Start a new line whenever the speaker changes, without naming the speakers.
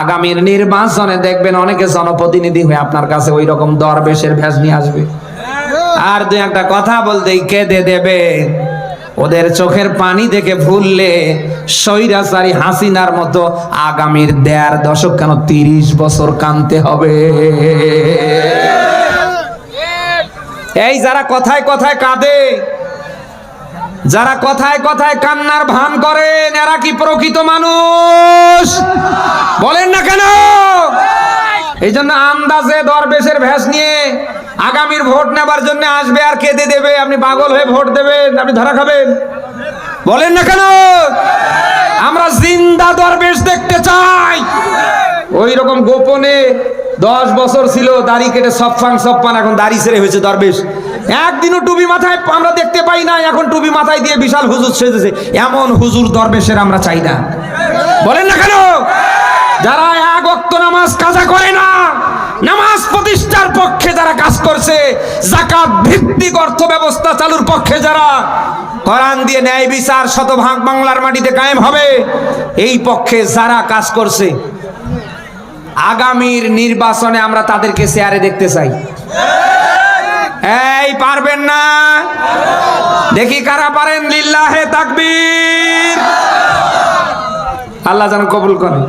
আগামীর নির্বাচনে দেখবেন অনেকে জনপ্রতিনিধি হয়ে আপনার কাছে ওই রকম দরবেশের ভেজ নিয়ে আসবে। আর দুই একটা কথা বলতেই কেঁদে দেবে। ওদের চোখের পানি দেখে ভুললে সৈরাচারী হাসিনার মতো আগামীর দেড় দশক কেন তিরিশ বছর কানতে হবে? এই যারা কথায় কথায় কাঁদে, যারা কথায় কথায় কান্নার ভান করেন, এরা কি প্রকৃত মানুষ বলেন না কেন এই জন্য আন্দাজে দরবেশের ভেস নিয়ে আগামীর ভোট নেবার জন্য আসবে আর কেঁদে দেবে। আপনি পাগল হয়ে ভোট দেবেন, আপনি ধরা খাবেন। বলেন না কেন? আমরা জিন্দা দরবেশ দেখতে চাই। ওই রকম গোপনে দশ বছর ছিল, দাড়ি কেটে সফান সফান এখন দাড়ি ছেড়ে হয়েছে দরবেশ। একদিনও টুপি মাথায় আমরা দেখতে পাই না, এখন টুপি মাথায় দিয়ে বিশাল হুজুর সেজেছে। এমন হুজুর দরবেশের আমরা চাই না। বলেন না কেন? যারা এক অক্ত নামাজ কাজা করে না জাকাত ভিত্তিক অর্থ ব্যবস্থা চালুর পক্ষে যারা কোরআন দিয়ে ন্যায় বিচার শতভাগ বাংলার মাটিতে কায়েম হবে, এই পক্ষে যারা কাজ করছে, আগামীর নির্বাচনে আমরা তাদেরকে শেয়ারে দেখতে চাই। এই পারবেন না? দেখি কারা পারেন? লিল্লাহে তাকবীর। আল্লাহ যেন কবুল করে।